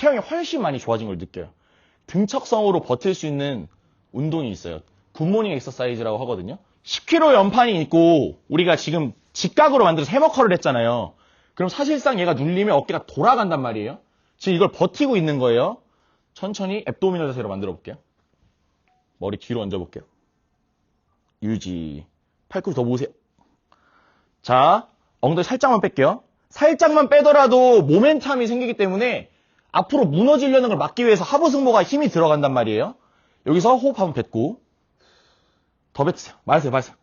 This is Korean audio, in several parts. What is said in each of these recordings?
체형이 훨씬 많이 좋아진 걸 느껴요. 등척성으로 버틸 수 있는 운동이 있어요. 굿모닝 엑서사이즈라고 하거든요. 10kg 연판이 있고 우리가 지금 직각으로 만들어서 해머커를 했잖아요. 그럼 사실상 얘가 눌리면 어깨가 돌아간단 말이에요. 지금 이걸 버티고 있는 거예요. 천천히 앱도미널 자세로 만들어 볼게요. 머리 뒤로 얹어 볼게요. 유지. 팔꿈치 더 모으세요. 자, 엉덩이 살짝만 뺄게요. 살짝만 빼더라도 모멘텀이 생기기 때문에 앞으로 무너지려는 걸 막기 위해서 하부 승모가 힘이 들어간단 말이에요. 여기서 호흡 한번 뱉고 더 뱉으세요. 말하세요, 말하세요.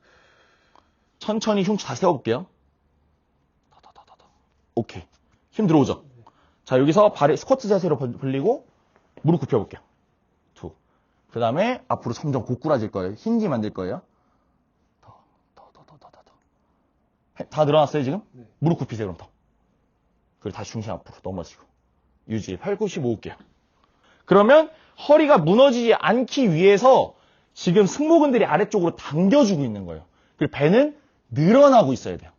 천천히 흉추 다시 세워볼게요. 오케이. 힘 들어오죠? 자, 여기서 발을 스쿼트 자세로 벌- 벌리고 무릎 굽혀볼게요. 두. 그 다음에 앞으로 점점 고꾸라질 거예요. 힌지 만들 거예요. 더, 더, 더, 더, 더, 더. 더. 해- 다 늘어났어요, 지금? 무릎 굽히세요, 그럼 더. 그리고 다시 중심 앞으로 넘어지고. 유지. 팔꿈치 모을게요. 그러면 허리가 무너지지 않기 위해서 지금 승모근들이 아래쪽으로 당겨주고 있는 거예요. 그리고 배는 늘어나고 있어야 돼요.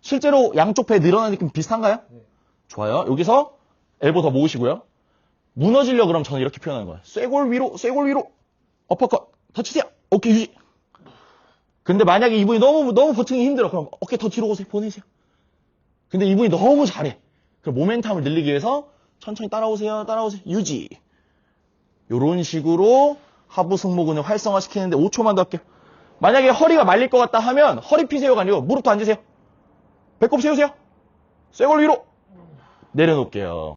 실제로 양쪽 배 늘어나는 느낌 비슷한가요? 좋아요. 여기서 엘보 더 모으시고요. 무너지려 그러면 저는 이렇게 표현하는 거예요. 쇠골 위로, 쇠골 위로, 어퍼컷, 더 치세요. 오케이, 유지. 근데 만약에 이분이 너무, 너무 버티기 힘들어. 그럼 어깨 더 뒤로 오세요. 보내세요. 근데 이분이 너무 잘해. 그럼 모멘텀을 늘리기 위해서 천천히 따라오세요. 따라오세요. 유지. 요런 식으로 하부 승모 근을 활성화시키는데 5초만 더 할게요. 만약에 허리가 말릴 것 같다 하면 허리 피세요가 아니고 무릎도 앉으세요. 배꼽 세우세요. 쇠골 위로 내려놓을게요.